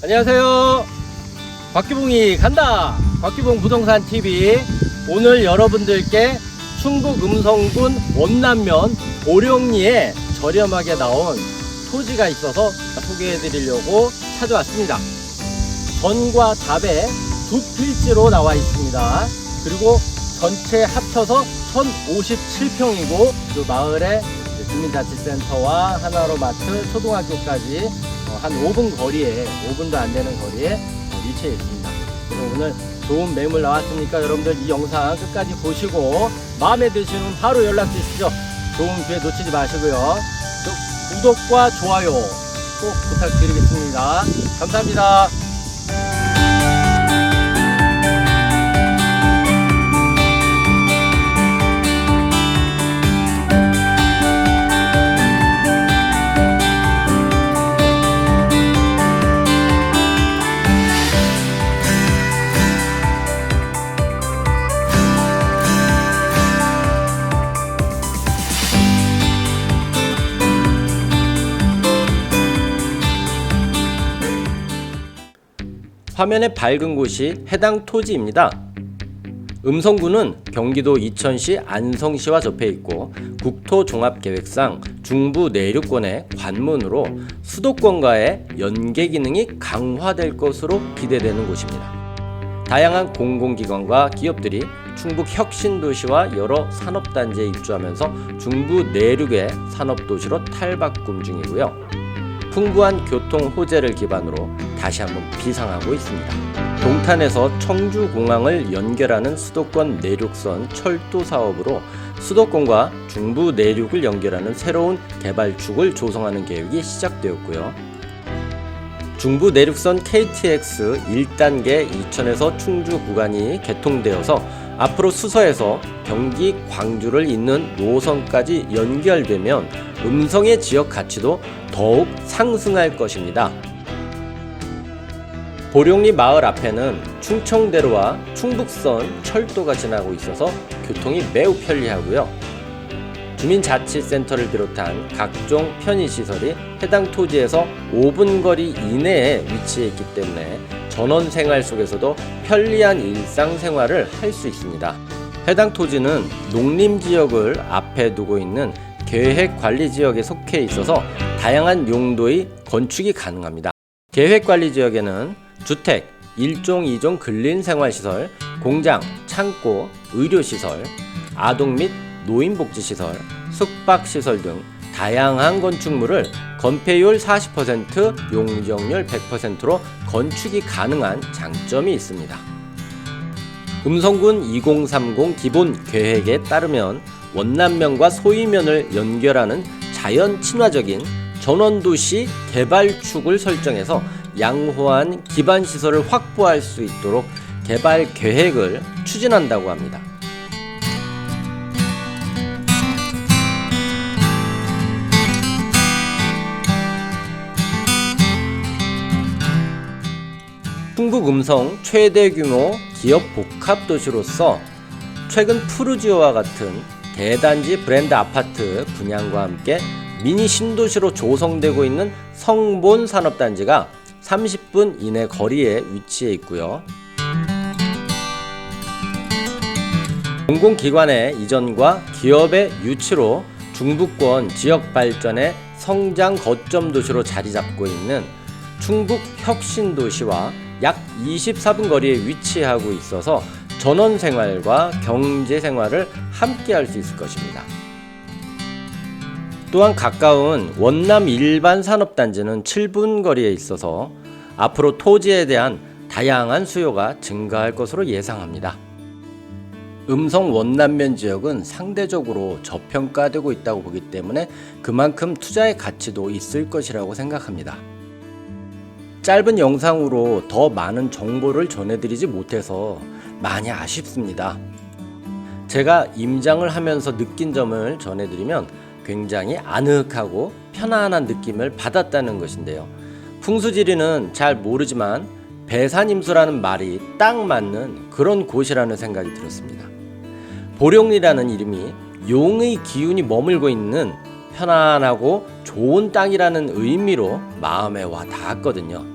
안녕하세요. 곽기봉이 간다. 곽기봉 부동산 TV. 오늘 여러분들께 충북 음성군 원남면 보령리에 저렴하게 나온 토지가 있어서 소개해 드리려고 찾아왔습니다. 전과 답에 두 필지로 나와 있습니다. 그리고 전체 합쳐서 1057평이고 그 마을에 주민자치센터와 하나로마트, 초등학교까지 어, 한 5분 거리에 5분도 안 되는 거리에 어, 위치해 있습니다. 그래서 오늘 좋은 매물 나왔으니까 여러분들 이 영상 끝까지 보시고 마음에 드시면 바로 연락 주시죠. 좋은 기회 놓치지 마시고요. 또 구독과 좋아요 꼭 부탁드리겠습니다. 감사합니다. 화면에 밝은 곳이 해당 토지입니다. 음성구는 경기도 이천시 안성시와 접해 있고 국토종합계획상 중부 내륙권의 관문으로 수도권과의 연계 기능이 강화될 것으로 기대되는 곳입니다. 다양한 공공기관과 기업들이 충북 혁신도시와 여러 산업단지에 입주하면서 중부 내륙의 산업도시로 탈바꿈 중이고요. 풍부한 교통 호재를 기반으로 다시 한번 비상하고 있습니다. 동탄에서 청주공항을 연결하는 수도권 내륙선 철도 사업으로 수도권과 중부 내륙을 연결하는 새로운 개발축을 조성하는 계획이 시작되었고요. 중부 내륙선 KTX 1단계 이천에서 충주 구간이 개통되어서 앞으로 수서에서 경기 광주를 잇는 노선까지 연결되면 음성의 지역 가치도 더욱 상승할 것입니다. 보령리 마을 앞에는 충청대로와 충북선 철도가 지나고 있어서 교통이 매우 편리하고요. 주민자치센터를 비롯한 각종 편의시설이 해당 토지에서 5분 거리 이내에 위치해 있기 때문에 전원 생활 속에서도 편리한 일상생활을 할 수 있습니다. 해당 토지는 농림지역을 앞에 두고 있는 계획관리지역에 속해 있어서 다양한 용도의 건축이 가능합니다. 계획관리지역에는 주택, 1종, 2종 근린생활시설, 공장, 창고, 의료시설, 아동 및 노인복지시설, 숙박시설 등 다양한 건축물을 건폐율 40%, 용적률 100%로 건축이 가능한 장점이 있습니다. 음성군 2030 기본 계획에 따르면 원남면과 소이면을 연결하는 자연 친화적인 전원도시 개발축을 설정해서 양호한 기반 시설을 확보할 수 있도록 개발 계획을 추진한다고 합니다. 충북 음성 최대 규모 기업 복합 도시로서 최근 푸르지오와 같은 대단지 브랜드 아파트 분양과 함께 미니 신도시로 조성되고 있는 성본 산업단지가 30분 이내 거리에 위치해 있고요. 공공기관의 이전과 기업의 유치로 중부권 지역 발전의 성장 거점 도시로 자리 잡고 있는 충북 혁신도시와 약 24분 거리에 위치하고 있어서 전원 생활과 경제 생활을 함께 할 수 있을 것입니다. 또한 가까운 원남 일반 산업단지는 7분 거리에 있어서 앞으로 토지에 대한 다양한 수요가 증가할 것으로 예상합니다. 음성 원남면 지역은 상대적으로 저평가되고 있다고 보기 때문에 그만큼 투자의 가치도 있을 것이라고 생각합니다. 짧은 영상으로 더 많은 정보를 전해드리지 못해서 많이 아쉽습니다. 제가 임장을 하면서 느낀 점을 전해드리면 굉장히 아늑하고 편안한 느낌을 받았다는 것인데요. 풍수지리는 잘 모르지만 배산임수라는 말이 딱 맞는 그런 곳이라는 생각이 들었습니다. 보령리라는 이름이 용의 기운이 머물고 있는 편안하고 좋은 땅이라는 의미로 마음에 와 닿았거든요.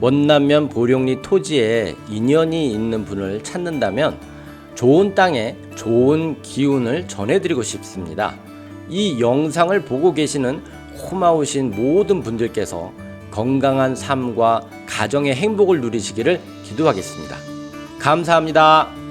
원남면 보령리 토지에 인연이 있는 분을 찾는다면 좋은 땅에 좋은 기운을 전해드리고 싶습니다. 이 영상을 보고 계시는 고마우신 모든 분들께서 건강한 삶과 가정의 행복을 누리시기를 기도하겠습니다. 감사합니다.